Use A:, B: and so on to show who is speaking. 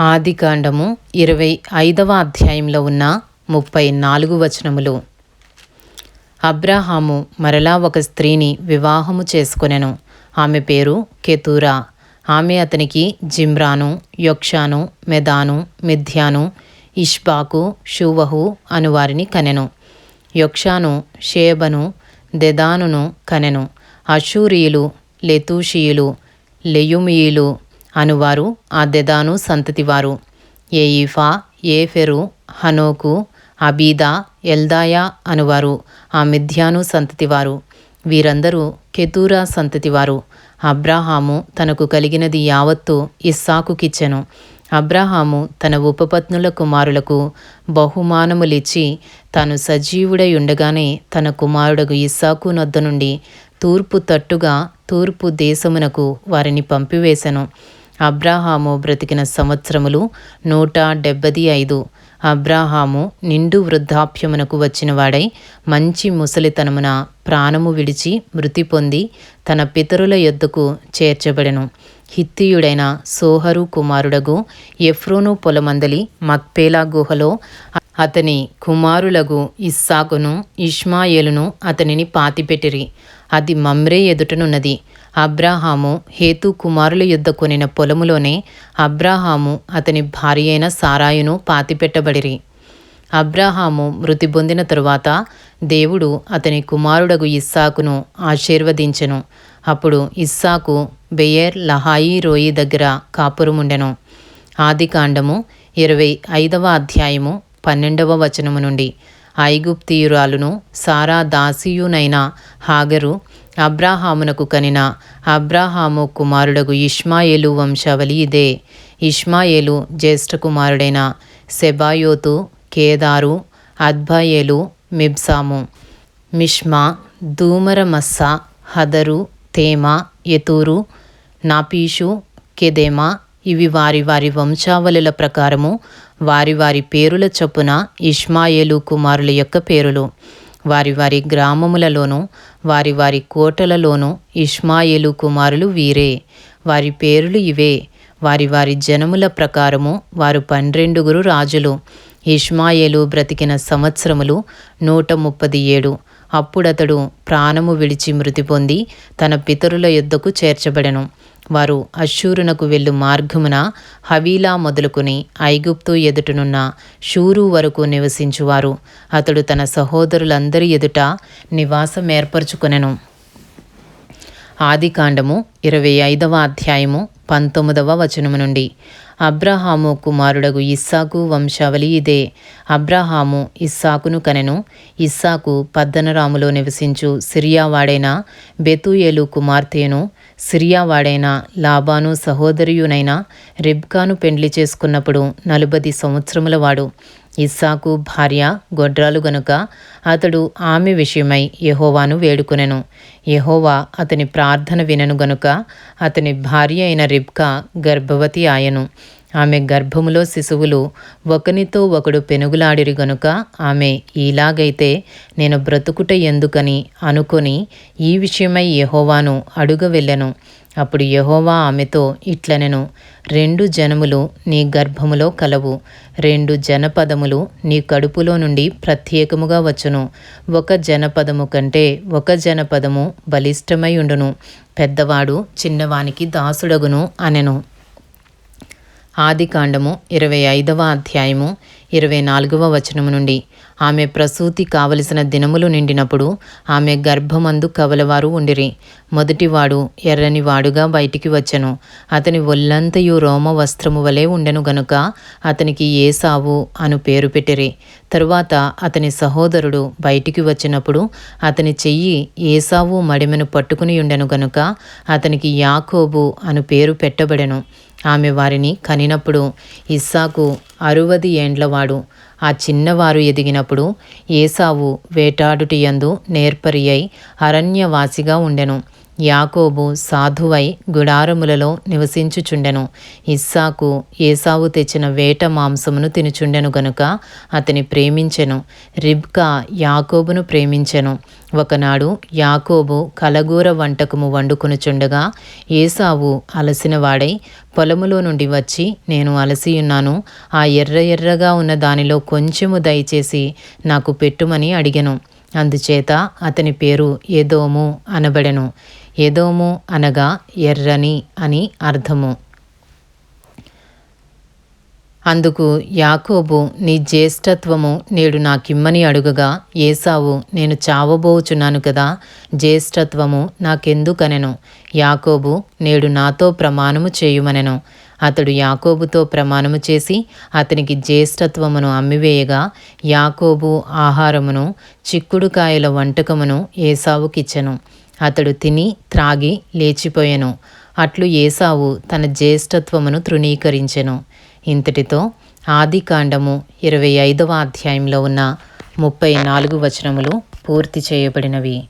A: ఆదికాండము ఇరవై ఐదవ అధ్యాయంలో ఉన్న ముప్పై నాలుగు వచనములు. అబ్రాహాము మరలా ఒక స్త్రీని వివాహము చేసుకొనెను. ఆమె పేరు కెతూరా. ఆమె అతనికి Zimran Jokshan Medan Midian Ishbak Shuah అను వారిని కనెను. యొక్షాను షేబను దెదానును కనెను. అషూరియులు లెతూషియులు లెయుమియులు అనువారు ఆ దెదాను సంతతివారు. ఏయిఫా ఏఫెరు హనోకు అబీదా ఎల్దాయా అనువారు ఆ మిథ్యాను సంతతివారు. వీరందరూ కెతూరా సంతతివారు. అబ్రాహాము తనకు కలిగినది యావత్తు ఇస్సాకుకిచ్చెను. అబ్రాహాము తన ఉపపత్నుల కుమారులకు బహుమానములిచ్చి తాను సజీవుడై ఉండగానే తన కుమారుడకు ఇస్సాకు నొద్ద నుండి తూర్పు తట్టుగా తూర్పు దేశమునకు వారిని పంపివేశను అబ్రాహాము బ్రతికిన సంవత్సరములు నూట డెబ్బది ఐదు. అబ్రాహాము నిండు వృద్ధాప్యమునకు వచ్చినవాడై మంచి ముసలితనమున ప్రాణము విడిచి మృతి పొంది తన పితరుల యొద్దకు చేర్చబడెను. హిత్తియుడైన సోహరు కుమారుడగు ఎఫ్రోను పొలమందలి మక్పేలా గుహలో అతని కుమారులగు ఇస్సాకును ఇష్మాయేలును అతనిని పాతిపెట్టిరి. అది మమ్రే ఎదుటనున్నది. అబ్రాహాము హేతు కుమారుల యుద్ధ కొనిన పొలములోనే అబ్రాహాము అతని భార్య అయిన సారాయును పాతిపెట్టబడిరి. అబ్రాహాము మృతి పొందిన తరువాత దేవుడు అతని కుమారుడగు ఇస్సాకును ఆశీర్వదించెను. అప్పుడు ఇస్సాకు బెయర్ లహాయి రోయి దగ్గర కాపురముండెను. ఆదికాండము ఇరవై ఐదవ అధ్యాయము పన్నెండవ వచనము నుండి. ఐగుప్తియురాలును సారా దాసియునైన హాగరు అబ్రాహామునకు కనిన అబ్రాహాము కుమారుడగు ఇష్మాయేలు వంశావళి ఇదే. ఇష్మాయేలు జ్యేష్ఠ కుమారుడైన సెబాయోతు కేదారు అద్భయేలు మిబ్సాము మిష్మా దూమరమస్స హదరు తేమ యతూరు నాపీషు కెదెమా ఇవి వారి వారి వంశావళుల ప్రకారము వారి వారి పేరుల చొప్పున ఇష్మాయేలు కుమారుల యొక్క పేరులు. వారి వారి గ్రామములలోనూ వారి వారి కోటలలోనూ ఇష్మాయేలు కుమారులు వీరే. వారి పేరులు ఇవే. వారి వారి జనముల ప్రకారము వారు పన్నెండుగురు రాజులు. ఇష్మాయేలు బ్రతికిన సంవత్సరములు నూట ముప్పది ఏడు. అప్పుడతడు ప్రాణము విడిచి మృతి పొంది తన పితరుల యుద్ధకు చేర్చబడెను. వారు అశ్షూరునకు వెళ్ళు మార్గమున హవీలా మొదలుకుని ఐగుప్తు ఎదుటనున్న షూరు వరకు నివసించువారు. అతడు తన సహోదరులందరి ఎదుట నివాసం ఏర్పరచుకొనెను ఆదికాండము ఇరవై ఐదవ అధ్యాయము పంతొమ్మిదవ వచనము నుండి. అబ్రహాము కుమారుడగు ఇస్సాకు వంశావళి ఇదే. అబ్రహాము ఇస్సాకును కనెను. ఇస్సాకు పద్దనరాములో నివసించు సిరియావాడైన బెతుయేలు కుమార్తెను సిరియావాడైన లాబాను సహోదరియునైన రిబ్కాను పెండ్లి చేసుకున్నప్పుడు నలుబది సంవత్సరముల వాడు ఇస్సాకు భార్య గొడ్రాలు గనుక అతడు ఆమె విషయమై యహోవాను వేడుకొనెను. యహోవా అతని ప్రార్థన వినను గనుక అతని భార్య అయిన రిబ్కా గర్భవతి ఆయను. ఆమె గర్భములో శిశువులు ఒకనితో ఒకడు పెనుగులాడిరి గనుక ఆమె ఇలాగైతే నేను బ్రతుకుట ఎందుకని అనుకొని ఈ విషయమై యహోవాను అడుగ వెళ్ళెను అప్పుడు యహోవా ఆమెతో ఇట్లనెను రెండు జనములు నీ గర్భములో కలవు రెండు జనపదములు నీ కడుపులో నుండి ప్రత్యేకముగా వచ్చును. ఒక జనపదము కంటే ఒక జనపదము బలిష్టమై ఉండును పెద్దవాడు చిన్నవానికి దాసుడగును అనెను. ఆదికాండము ఇరవై ఐదవ అధ్యాయము ఇరవై నాలుగవ వచనము నుండి. ఆమె ప్రసూతి కావలసిన దినములు నిండినప్పుడు ఆమె గర్భమందు కవలవారు ఉండిరి. మొదటివాడు ఎర్రని వాడుగా బయటికి వచ్చెను. అతని ఒళ్ళంతయు రోమ వస్త్రము వలె ఉండెను గనుక అతనికి ఏసావు అను పేరు పెట్టిరి. తరువాత అతని సహోదరుడు బయటికి వచ్చినప్పుడు అతని చెయ్యి ఏసావు మడిమెను పట్టుకుని ఉండెను గనుక అతనికి యాకోబు అను పేరు పెట్టబడెను. ఆమె వారిని కనినప్పుడు ఇస్సాకు అరువది ఏండ్లవాడు ఆ చిన్నవారు ఎదిగినప్పుడు ఏసావు వేటాడుటియందు నేర్పరి అయి అరణ్యవాసిగా ఉండెను. యాకోబు సాధువై గుడారములలో నివసించుచుండెను. ఇస్సాకు ఏసావు తెచ్చిన వేట మాంసమును తినుచుండెను గనుక అతని ప్రేమించెను. రిబ్కా యాకోబును ప్రేమించెను. ఒకనాడు యాకోబు కలగూర వంటకము వండుకొనుచుండగా ఏసావు అలసినవాడై పొలములో నుండి వచ్చి నేను అలసియున్నాను ఆ ఎర్ర ఎర్రగా ఉన్న దానిలో కొంచెము దయచేసి నాకు పెట్టుమని అడిగెను. అందుచేత అతని పేరు ఏదోము అనబడెను. ఏదోము అనగా ఎర్రని అని అర్థము. అందుకు యాకోబు నీ జ్యేష్ఠత్వము నేడు నాకిమ్మని అడుగగా ఏసావు నేను చావబోచున్నాను కదా జ్యేష్ఠత్వము నాకెందుకనెను? యాకోబు నేడు నాతో ప్రమాణము చేయుమనెను. అతడు యాకోబుతో ప్రమాణము చేసి అతనికి జ్యేష్ఠత్వమును అమ్మివేయగా యాకోబు ఆహారమును చిక్కుడుకాయల వంటకమును ఏసావుకిచ్చెను. అతడు తిని త్రాగి లేచిపోయెను. అట్లు ఏసావు తన జ్యేష్ఠత్వమును తృణీకరించెను. ఇంతటితో ఆది కాండము ఇరవై ఐదవ అధ్యాయంలో ఉన్న ముప్పై నాలుగు వచనములు పూర్తి చేయబడినవి.